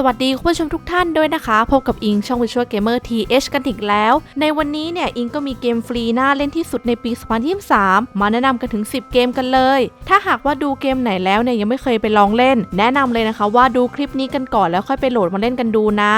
สวัสดีคุณผู้ชมทุกท่านด้วยนะคะ พบกับอิงช่อง Visual Gamer TH กันอีกแล้ว ในวันนี้เนี่ย อิงก็มีเกมฟรีน่าเล่นที่สุดในปี 2023 มาแนะนำกันถึง 10 เกมกันเลย ถ้าหากว่าดูเกมไหนแล้วเนี่ยยังไม่เคยไปลองเล่น แนะนำเลยนะคะว่าดูคลิปนี้กันก่อนแล้วค่อยไปโหลดมาเล่นกันดูนะ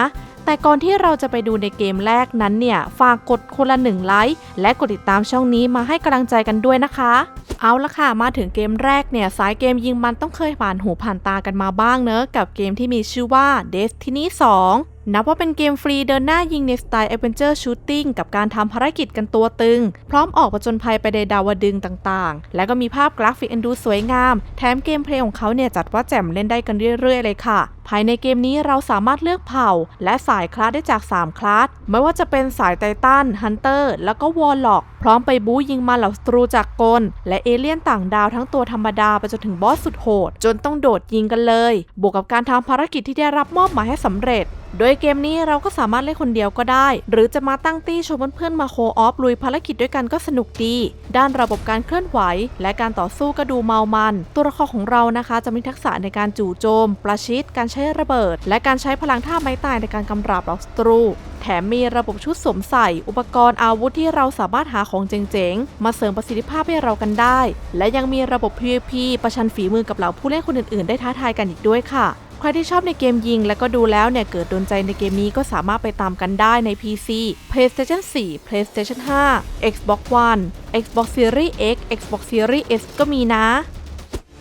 แต่ก่อนที่เราจะไปดูในเกมแรกนั้นเนี่ย ฝากกดคนละหนึ่งไลค์และกดติดตามช่องนี้มาให้กำลังใจกันด้วยนะคะ เอาละค่ะ มาถึงเกมแรกเนี่ย สายเกมยิงมันต้องเคยผ่านหูผ่านตากันมาบ้างเนอะกับเกมที่มีชื่อว่า Destiny 2นับว่าเป็นเกมฟรีเดินหน้ายิงในสไตล์ Adventure Shooting กับการทำภารกิจกันตัวตึง พร้อมออกผจญภัยไปในดาวดึงต่างๆ และก็มีภาพกราฟิกอันดูสวยงาม แถมเกมเพลย์ของเขาเนี่ยจัดว่าแจ่มเล่นได้กันเรื่อยๆ เลยค่ะ ภายในเกมนี้เราสามารถเลือกเผ่า และสายคลาสได้จาก 3 คลาส ไม่ว่าจะเป็นสายไททันฮันเตอร์ แล้วก็วอลล็อก พร้อมไปบู๊ยิงมาเหล่าศัตรูจากกล และเอเลี่ยนต่างดาวทั้งตัวธรรมดาไปจนถึงบอสสุดโหด จนต้องโดดยิงกันเลย บวกกับการทำภารกิจที่ได้รับมอบหมายให้สำเร็จ โดยเกมนี้เราก็สามารถเล่นคนเดียวก็ได้ หรือจะมาตั้งตี้ชวนเพื่อนๆมาโคออฟลุยภารกิจด้วยกันก็สนุกดี ด้านระบบการเคลื่อนไหว และการต่อสู้ก็ดูเมามัน ตัวละครของเรานะคะ จะมีทักษะในการจู่โจม ประชิด การใช้ระเบิด และการใช้พลังท่าไม้ตายในการกำราบเหล่าศัตรู แถมมีระบบชุดสวมใส่ อุปกรณ์อาวุธที่เราสามารถหาของเจ๋งๆ มาเสริมประสิทธิภาพให้เรากันได้ และยังมีระบบ PVP ประชันฝีมือกับเหล่าผู้เล่นคนอื่นๆ ได้ท้าทายกันอีกด้วยค่ะ ใครที่ชอบในเกมยิง และก็ดูแล้วเนี่ยเกิดโดนใจในเกมนี้ก็สามารถไปตามกันได้ใน PC PlayStation 4 PlayStation 5 Xbox One Xbox Series X Xbox Series S ก็มีนะ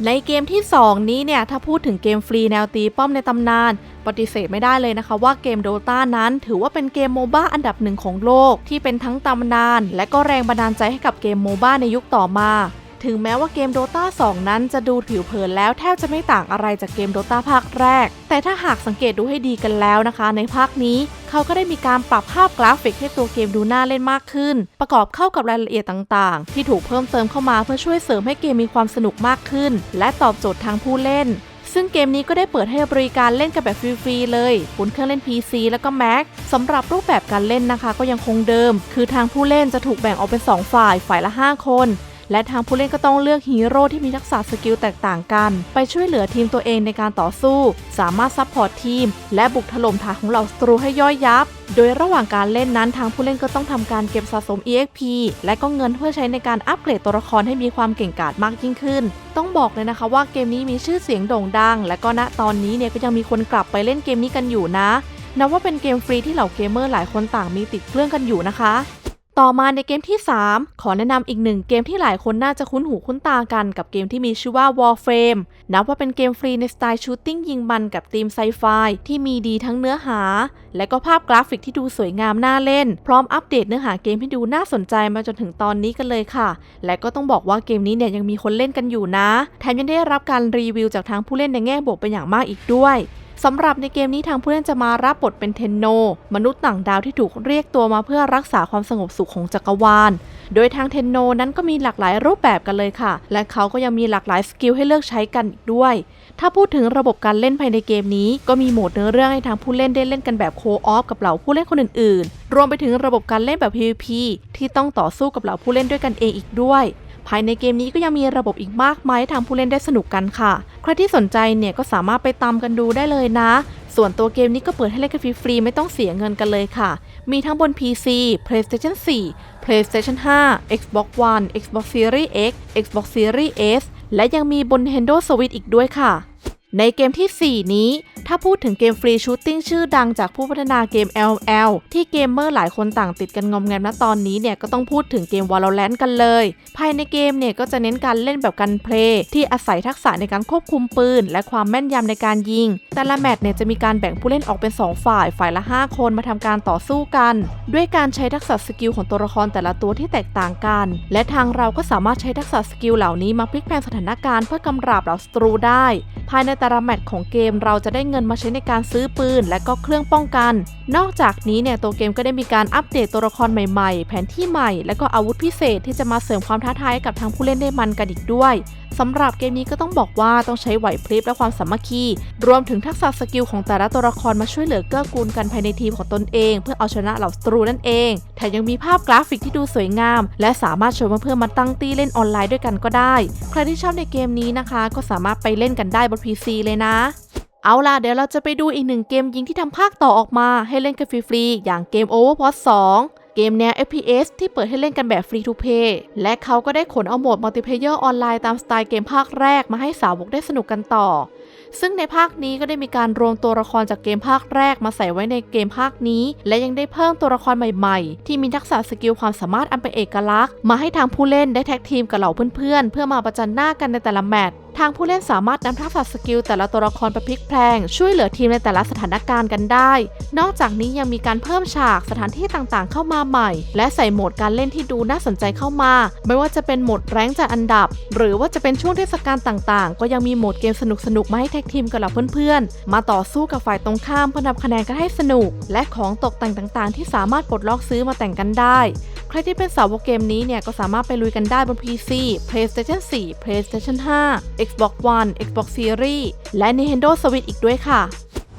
ในเกมที่ 2 นี้เนี่ยถ้าพูดถึงเกมฟรีแนวตีป้อมในตำนาน ปฏิเสธไม่ได้เลยนะคะว่าเกม Dota นั้น ถือว่าเป็นเกมโมบ้าอันดับหนึ่งของโลกที่เป็นทั้งตำนาน และก็แรงบันดาลใจให้กับเกมโมบ้าในยุคต่อมา ถึงแม้ว่าเกม Dota 2 นั้นจะดูผิวเผินแล้วแทบจะไม่ต่างอะไรจากเกม Dota ภาคแรก แต่ถ้าหากสังเกตดูให้ดีกันแล้วนะคะ ในภาคนี้เขาก็ได้มีการปรับภาพกราฟิกให้ตัวเกมดูน่าเล่นมากขึ้น ประกอบเข้ากับรายละเอียดต่างๆ ที่ถูกเพิ่มเติมเข้ามาเพื่อช่วยเสริมให้เกมมีความสนุกมากขึ้น และตอบโจทย์ทางผู้เล่นซึ่งเกมนี้ก็ได้เปิดให้บริการเล่นกันแบบฟรีๆเลย บนเครื่องเล่น PC แล้วก็ Mac สำหรับรูปแบบการเล่นนะคะก็ยังคงเดิม คือทางผู้เล่นจะถูกแบ่งออกเป็น 2 ฝ่าย ฝ่ายละ 5 คน และทางผู้เล่นก็ต้องเลือกฮีโร่ที่มีทักษะสกิลแตกต่างกัน ไปช่วยเหลือทีมตัวเองในการต่อสู้ สามารถซัพพอร์ตทีม และบุกถล่มฐานของเหล่าศัตรูให้ย่อยยับ โดยระหว่างการเล่นนั้นทางผู้เล่นก็ต้องทำการเก็บสะสม EXP และก็เงินเพื่อใช้ในการอัปเกรดตัวละครให้มีความเก่งกาจมากยิ่งขึ้น ต้องบอกเลยนะคะว่าเกมนี้มีชื่อเสียงโด่งดัง และก็ณตอนนี้เนี่ยก็ยังมีคนกลับไปเล่นเกมนี้กันอยู่นะนับว่าเป็นเกมฟรีที่เหล่าเกมเมอร์หลายคนต่างมีติดเครื่องกันอยู่นะคะ ต่อมาในเกมที่ 3 ขอแนะนำอีกหนึ่งเกมที่หลายคนน่าจะคุ้นหูคุ้นตากันกับเกมที่มีชื่อว่า Warframe นับว่าเป็นเกมฟรีในสไตล์ชูตติ้งยิงมันกับธีมไซไฟที่มีดีทั้งเนื้อหา และก็ภาพกราฟิกที่ดูสวยงามน่าเล่น พร้อมอัปเดตเนื้อหาเกมให้ดูน่าสนใจมาจนถึงตอนนี้กันเลยค่ะ และก็ต้องบอกว่าเกมนี้เนี่ยยังมีคนเล่นกันอยู่นะ แถมยังได้รับการรีวิวจากทางผู้เล่นในแง่บวกเป็นอย่างมากอีกด้วย สำหรับในเกมนี้ทางผู้เล่นจะมารับบทเป็นเทนโน มนุษย์ต่างดาวที่ถูกเรียกตัวมาเพื่อรักษาความสงบสุขของจักรวาล โดยทางเทนโนนั้นก็มีหลากหลายรูปแบบกันเลยค่ะ และเขาก็ยังมีหลากหลายสกิลให้เลือกใช้กันอีกด้วย ถ้าพูดถึงระบบการเล่นภายในเกมนี้ ก็มีโหมดเนื้อเรื่องให้ทางผู้เล่นได้เล่นกันแบบโคออฟกับเหล่าผู้เล่นคนอื่นๆ รวมไปถึงระบบการเล่นแบบ PVP ที่ต้องต่อสู้กับเหล่าผู้เล่นด้วยกันเองอีกด้วย ภายในเกมนี้ก็ยังมีระบบอีกมากมายให้ทางผู้เล่นได้สนุกกันค่ะ ใครที่สนใจเนี่ยก็สามารถไปตามกันดูได้เลยนะ ส่วนตัวเกมนี้ก็เปิดให้เล่นกันฟรีๆไม่ต้องเสียเงินกันเลยค่ะ มีทั้งบน PC PlayStation 4 PlayStation 5 Xbox One Xbox Series X Xbox Series S และยังมีบน Nintendo Switch อีกด้วยค่ะ ในเกมที่ 4 นี้ ถ้าพูดถึงเกมฟรีชูตติ้งชื่อดังจากผู้พัฒนาเกม LL ที่เกมเมอร์หลายคนต่างติดกันงอมแงมณตอนนี้เนี่ยก็ต้องพูดถึงเกม Valorant กันเลย ภายในเกมเนี่ยก็จะเน้นการเล่นแบบกันเพลย์ที่อาศัยทักษะในการควบคุมปืน และความแม่นยำในการยิง แต่ละแมตช์เนี่ยจะมีการแบ่งผู้เล่นออกเป็น 2 ฝ่าย ฝ่ายละ 5 คนมาทำการต่อสู้กัน ด้วยการใช้ทักษะสกิลของตัวละครแต่ละตัวที่แตกต่างกัน และทางเราก็สามารถใช้ทักษะสกิลเหล่านี้มาพลิกแพลงสถานการณ์เพื่อกำราบเหล่าศัตรูได้ ภายในแต่ละแมตช์ของเกมเราจะได้เงินมาใช้ในการซื้อปืน และก็เครื่องป้องกัน นอกจากนี้เนี่ยตัวเกมก็ได้มีการอัปเดตตัวละครใหม่ๆ แผนที่ใหม่ และก็อาวุธพิเศษที่จะมาเสริมความท้าทายให้กับทางผู้เล่นได้มันกันอีกด้วยสำหรับเกมนี้ก็ต้องบอกว่าต้องใช้ไหวพริบและความสามัคคี รวมถึงทักษะสกิลของแต่ละตัวละครมาช่วยเหลือเกื้อกูลกันภายในทีมของตนเอง เพื่อเอาชนะเหล่าศัตรูนั่นเองแถมยังมีภาพกราฟิกที่ดูสวยงาม และสามารถชวนเพื่อนๆมาตั้งตี้เล่นออนไลน์ด้วยกันก็ได้ ใครที่ชอบในเกมนี้นะคะ ก็สามารถไปเล่นกันได้บน PC เลยนะ เอาล่ะ เดี๋ยวเราจะไปดูอีกหนึ่งเกมยิงที่ทำภาคต่อออกมาให้เล่นกันฟรีๆ อย่างเกม Overwatch 2 เกมแนว FPS ที่เปิดให้เล่นกันแบบฟรีทูเพย์และเขาก็ได้ขนเอาโหมดมัลติเพเยอร์ออนไลน์ตามสไตล์เกมภาคแรกมาให้สาวกได้สนุกกันต่อ ซึ่งในภาคนี้ก็ได้มีการรวมตัวละครจากเกมภาคแรกมาใส่ไว้ในเกมภาคนี้ และยังได้เพิ่มตัวละครใหม่ๆ ที่มีทักษะสกิลความสามารถอันเป็นเอกลักษณ์ มาให้ทางผู้เล่นได้แท็กทีมกับเหล่าเพื่อนๆเพื่อมาประจันหน้ากันในแต่ละแมตช์ ทางผู้เล่นสามารถนำทักษะสกิลแต่ละตัวละครไปพลิกแพลง ช่วยเหลือทีมในแต่ละสถานการณ์กันได้ นอกจากนี้ยังมีการเพิ่มฉากสถานที่ต่างๆ เข้ามาใหม่ และใส่โหมดการเล่นที่ดูน่าสนใจเข้ามา ไม่ว่าจะเป็นโหมดแรงจัดอันดับ หรือว่าจะเป็นช่วงเทศกาลต่างๆ ก็ยังมีโหมดเกมสนุกๆมาให้แท็กทีมกับเหล่าเพื่อนๆ มาต่อสู้กับฝ่ายตรงข้ามเพื่อนำคะแนนกันให้สนุก และของตกแต่งต่างๆ ที่สามารถปลดล็อกซื้อมาแต่งกันได้ใครที่เป็นสาวกเกมนี้เนี่ยก็สามารถไปลุยกันได้บน PC PlayStation 4 PlayStation 5 Xbox One Xbox Series และ Nintendo Switch อีกด้วยค่ะ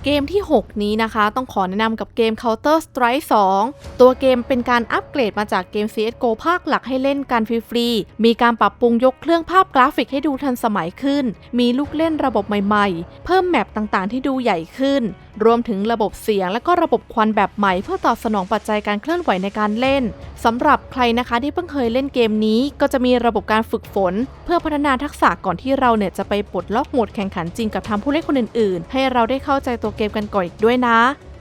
เกมที่ 6 นี้นะคะ ต้องขอแนะนำกับเกม Counter Strike 2 ตัวเกมเป็นการอัปเกรดมาจากเกม CSGO ภาคหลักให้เล่นกันฟรีๆ มีการปรับปรุงยกเครื่องภาพกราฟิกให้ดูทันสมัยขึ้น มีลูกเล่นระบบใหม่ๆ เพิ่มแมปต่างๆที่ดูใหญ่ขึ้นรวมถึงระบบเสียงและก็ระบบควันแบบใหม่เพื่อตอบสนองปัจจัยการเคลื่อนไหวในการเล่นสำหรับใครนะคะที่เพิ่งเคยเล่นเกมนี้ ก็จะมีระบบการฝึกฝน เพื่อพัฒนาทักษะก่อนที่เราเนี่ยจะไปปลดล็อกโหมดแข่งขันจริงกับทางผู้เล่นคนอื่นๆ ให้เราได้เข้าใจตัวเกมกันก่อนอีกด้วยนะ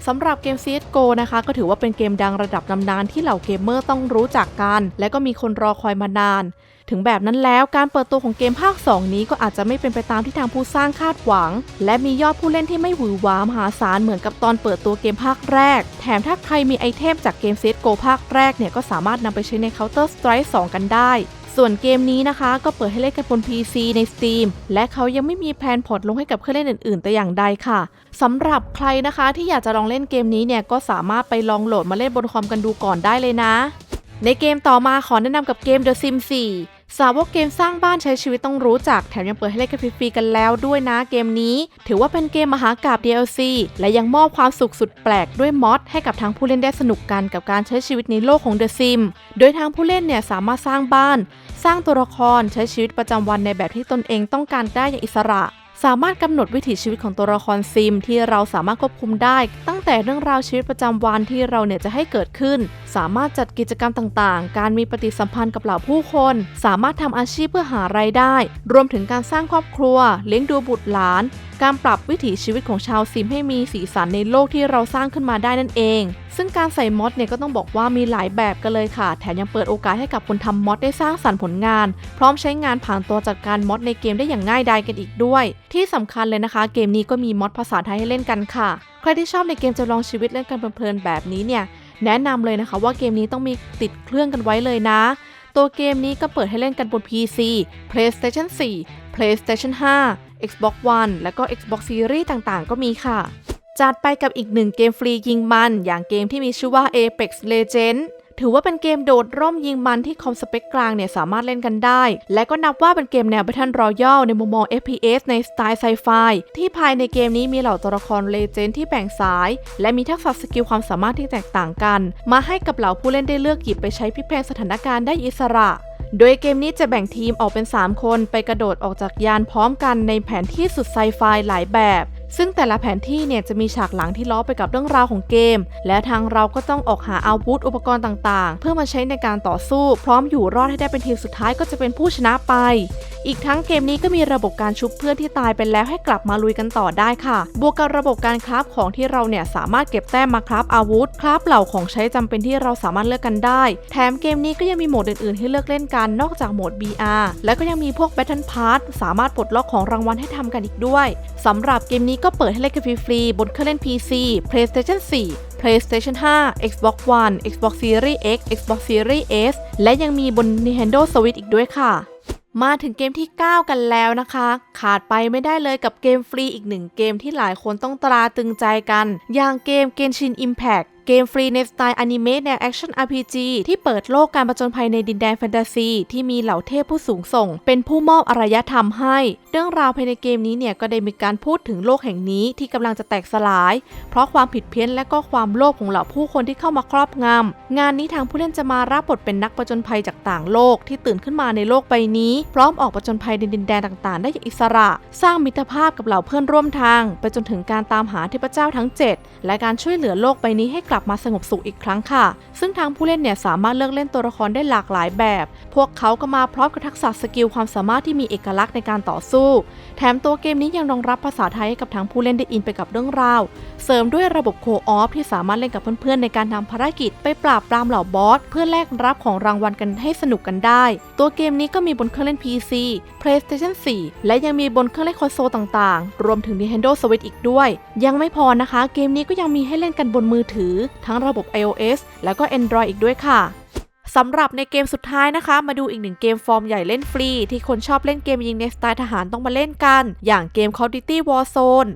สำหรับเกม CSGO นะคะ ก็ถือว่าเป็นเกมดังระดับตำนานที่เหล่าเกมเมอร์ต้องรู้จักกัน และก็มีคนรอคอยมานาน ถึงแบบนั้นแล้วการเปิดตัวของเกมภาค 2 นี้ก็อาจจะไม่เป็นไปตามที่ทางผู้สร้างคาดหวัง และมียอดผู้เล่นที่ไม่หวือหวามหาศาลเหมือนกับตอนเปิดตัวเกมภาคแรก แถมถ้าใครมีไอเทมจากเกม CSGO ภาคแรกเนี่ยก็สามารถนำไปใช้ใน Counter Strike 2 กันได้ส่วนเกมนี้นะคะก็เปิดให้เล่นกันบน PC ใน Steam และเขายังไม่มีแพลนพอร์ตลงให้กับเครื่องเล่นอื่นๆ แต่อย่างใดค่ะสำหรับใครนะคะที่อยากจะลองเล่นเกมนี้เนี่ยก็สามารถไปลองโหลดมาเล่นบนคอมกันดูก่อนได้เลยนะ ในเกมต่อมาขอแนะนำกับเกม The Sims 4 สาวกเกมสร้างบ้านใช้ชีวิตต้องรู้จัก แถมยังเปิดให้เล่นกันฟรีๆกันแล้วด้วยนะเกมนี้ ถือว่าเป็นเกมมหากาบ DLC และยังมอบความสุขสุดแปลกด้วยมอดให้กับทางผู้เล่นได้สนุกกันกับการใช้ชีวิตในโลกของ The Sims โดยทางผู้เล่นเนี่ยสามารถสร้างบ้าน สร้างตัวละครใช้ชีวิตประจำวันในแบบที่ตนเองต้องการได้อย่างอิสระ สามารถกำหนดวิถีชีวิตของตัวละครซิม ที่เราสามารถควบคุมได้ ตั้งแต่เรื่องราวชีวิตประจำวันที่เราเนี่ยจะให้เกิดขึ้น สามารถจัดกิจกรรมต่างๆ การมีปฏิสัมพันธ์กับเหล่าผู้คน สามารถทำอาชีพเพื่อหารายได้ รวมถึงการสร้างครอบครัว เลี้ยงดูบุตรหลาน การปรับวิถีชีวิตของชาวซิมให้มีสีสันในโลกที่เราสร้างขึ้นมาได้นั่นเอง ซึ่งการใส่มอดเนี่ยก็ต้องบอกว่ามีหลายแบบกันเลยค่ะ แถมยังเปิดโอกาสให้กับคนทำมอดได้สร้างสรรค์ผลงาน พร้อมใช้งานผ่านตัวจัดการมอดในเกมได้อย่างง่ายดายกันอีกด้วย ที่สำคัญเลยนะคะ เกมนี้ก็มีมอดภาษาไทยให้เล่นกันค่ะ ใครที่ชอบในเกมจะลองชีวิตเล่นกันเพลินๆแบบนี้เนี่ยแนะนำเลยนะคะว่าเกมนี้ต้องมีติดเครื่องกันไว้เลยนะ ตัวเกมนี้ก็เปิดให้เล่นกันบน PC PlayStation 4 PlayStation 5 Xbox One และก็ Xbox Series ต่างๆ ก็มีค่ะ จัดไปกับอีกหนึ่งเกมฟรียิงมัน อย่างเกมที่มีชื่อว่า Apex Legends ถือว่าเป็นเกมโดดร่มยิงมันที่คอมสเปคกลางเนี่ยสามารถเล่นกันได้ และก็นับว่าเป็นเกมแนว Battle Royale ในมุมมอง FPS ในสไตล์ไซไฟที่ภายในเกมนี้มีเหล่าตัวละครเลเจนด์ที่แบ่งสาย และมีทักษะสกิลความสามารถที่แตกต่างกัน มาให้กับเหล่าผู้เล่นได้เลือกหยิบไปใช้พิแพงสถานการณ์ได้อิสระ โดยเกมนี้จะแบ่งทีมออกเป็น 3 คนไปกระโดดออกจากยานพร้อมกันในแผนที่สุดไซไฟหลายแบบ ซึ่งแต่ละแผนที่เนี่ยจะมีฉากหลังที่ล้อไปกับเรื่องราวของเกม และทางเราก็ต้องออกหาอาวุธอุปกรณ์ต่างๆ เพื่อมาใช้ในการต่อสู้ พร้อมอยู่รอดให้ได้เป็นทีมสุดท้ายก็จะเป็นผู้ชนะไป อีกทั้งเกมนี้ก็มีระบบการชุบเพื่อนที่ตายไปแล้วให้กลับมาลุยกันต่อได้ค่ะ บวกกับระบบการคราฟของที่เราเนี่ยสามารถเก็บแต้มมาคราฟอาวุธคราฟเหล่าของใช้จำเป็นที่เราสามารถเลือกกันได้ แถมเกมนี้ก็ยังมีโหมดอื่นๆ ให้เลือกเล่นกันนอกจากโหมด BR และก็ยังมีพวก Battle Pass สามารถปลดล็อกของรางวัลให้ทำกันอีกด้วยสำหรับเกมนี้ก็เปิดให้เล่นกันฟรีๆบนเครื่องเล่น PC PlayStation 4 PlayStation 5 Xbox One Xbox Series X Xbox Series S และยังมีบน Nintendo Switch อีกด้วยค่ะ มาถึงเกมที่ 9 กันแล้วนะคะ ขาดไปไม่ได้เลยกับเกมฟรีอีกหนึ่งเกมที่หลายคนต้องตราตึงใจกัน อย่างเกม Genshin Impact เกมฟรีในสไตล์อนิเมะแนวแอคชั่น RPG ที่เปิดโลกการประจนภัยในดินแดนแฟนตาซี ที่มีเหล่าเทพผู้สูงส่ง เป็นผู้มอบอารยธรรมให้ เรื่องราวภายในเกมนี้เนี่ยก็ได้มีการพูดถึงโลกแห่งนี้ที่กำลังจะแตกสลาย เพราะความผิดเพี้ยนและก็ความโลภของเหล่าผู้คนที่เข้ามาครอบงำงานนี้ทางผู้เล่นจะมารับบทเป็นนักประจนภัยจากต่างโลกที่ตื่นขึ้นมาในโลกใบนี้ พร้อมออกประจนภัยในดินแดนต่างๆ ได้อย่างอิสระ สร้างมิตรภาพกับเหล่าเพื่อนร่วมทาง ไปจนถึงการตามหาเทพเจ้าทั้ง 7 และการช่วยเหลือโลกใบนี้ให้กลับมาสงบสุขอีกครั้งค่ะ ซึ่งทางผู้เล่นเนี่ยสามารถเลือกเล่นตัวละครได้หลากหลายแบบ พวกเขาก็มาพร้อมกับทักษะสกิลความสามารถที่มีเอกลักษณ์ในการต่อสู้ แถมตัวเกมนี้ยังรองรับภาษาไทยให้กับทางผู้เล่นได้อินไปกับเรื่องราว เสริมด้วยระบบโคออฟที่สามารถเล่นกับเพื่อนๆในการทำภารกิจไปปราบปรามเหล่าบอสเพื่อแลกรับของรางวัลกันให้สนุกกันได้ ตัวเกมนี้ก็มีบนเครื่องเล่น PC PlayStation 4 และยังมีบนเครื่องเล่นคอนโซลต่างๆ รวมถึง Nintendo Switch อีกด้วย ยังไม่พอนะคะ เกมนี้ก็ยังมีให้เล่นกันบนมือถือทั้งระบบ iOS แล้วก็ Android อีกด้วยค่ะสำหรับในเกมสุดท้ายนะคะ มาดูอีกหนึ่งเกมฟอร์มใหญ่เล่นฟรี ที่คนชอบเล่นเกมยิงในสไตล์ทหารต้องมาเล่นกัน อย่างเกม Call of Duty Warzone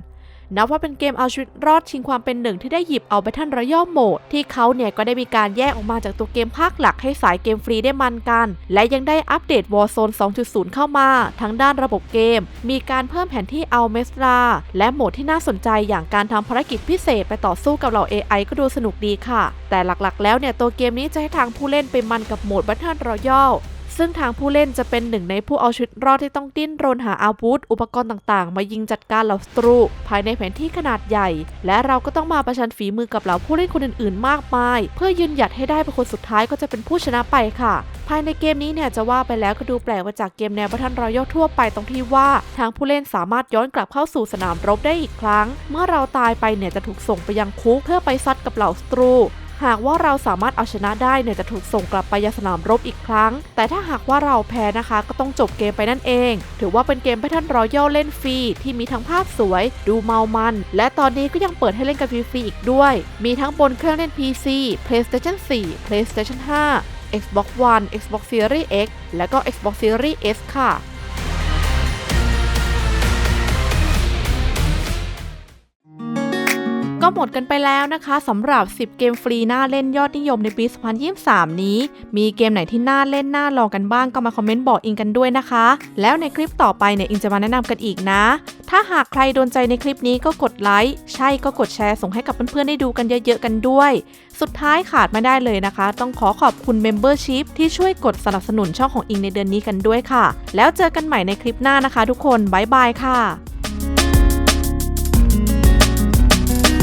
นับว่าเป็นเกมเอาชีวิตรอดชิงความเป็นหนึ่งที่ได้หยิบเอา Battle Royale โหมด ที่เขาเนี่ยก็ได้มีการแยกออกมาจากตัวเกมภาคหลักให้สายเกมฟรีได้มันกัน และยังได้อัปเดต Warzone 2.0 เข้ามา ทั้งด้านระบบเกม มีการเพิ่มแผนที่เอาเมสราและโหมดที่น่าสนใจอย่างการทำภารกิจพิเศษไปต่อสู้กับเหล่า AI ก็ดูสนุกดีค่ะ แต่หลักๆ แล้วเนี่ยตัวเกมนี้จะให้ทางผู้เล่นไปมันกับโหมด Battle Royale ซึ่งทางผู้เล่นจะเป็นหนึ่งในผู้เอาชีวิตรอดที่ต้องดิ้นรนหาอาวุธ อุปกรณ์ต่างๆ มายิงจัดการเหล่าศัตรู ภายในแผนที่ขนาดใหญ่ และเราก็ต้องมาประชันฝีมือกับเหล่าผู้เล่นคนอื่นๆ มากมาย เพื่อยืนหยัดให้ได้เป็นคนสุดท้ายก็จะเป็นผู้ชนะไปค่ะ ภายในเกมนี้เนี่ยจะว่าไปแล้วก็ดูแปลกมาจากเกมแนวบัทันรอยัลทั่วไปตรงที่ว่า ทางผู้เล่นสามารถย้อนกลับเข้าสู่สนามรบได้อีกครั้ง เมื่อเราตายไปเนี่ยจะถูกส่งไปยังคุกเพื่อไปซัดกับเหล่าศัตรู หากว่าเราสามารถเอาชนะได้เนี่ยจะถูกส่งกลับไปยังสนามรบอีกครั้ง แต่ถ้าหากว่าเราแพ้นะคะ ก็ต้องจบเกมไปนั่นเอง ถือว่าเป็นเกมแพทเทิร์นรอยัลเล่นฟรีที่มีทั้งภาพสวย ดูเมามัน และตอนนี้ก็ยังเปิดให้เล่นกันฟรีๆอีกด้วย มีทั้งบนเครื่องเล่น PC PlayStation 4 PlayStation 5 Xbox One Xbox Series X และก็ Xbox Series S ค่ะ ก็หมดกันไปแล้วนะคะสำหรับ 10 เกมฟรีน่าเล่นยอดนิยมในปี 2023 นี้ มีเกมไหนที่น่าเล่นน่าลองกันบ้างก็มาคอมเมนต์บอกอิงกันด้วยนะคะ แล้วในคลิปต่อไปเนี่ยอิงจะมาแนะนำกันอีกนะ ถ้าหากใครโดนใจในคลิปนี้ก็กดไลค์ใช่ก็กดแชร์ส่งให้กับเพื่อนๆได้ดูกันเยอะๆกันด้วย สุดท้ายขาดไม่ได้เลยนะคะ ต้องขอขอบคุณ Membership ที่ช่วยกดสนับสนุนช่องของอิงในเดือนนี้กันด้วยค่ะ แล้วเจอกันใหม่ในคลิปหน้านะคะ ทุกคนบ๊ายบายค่ะ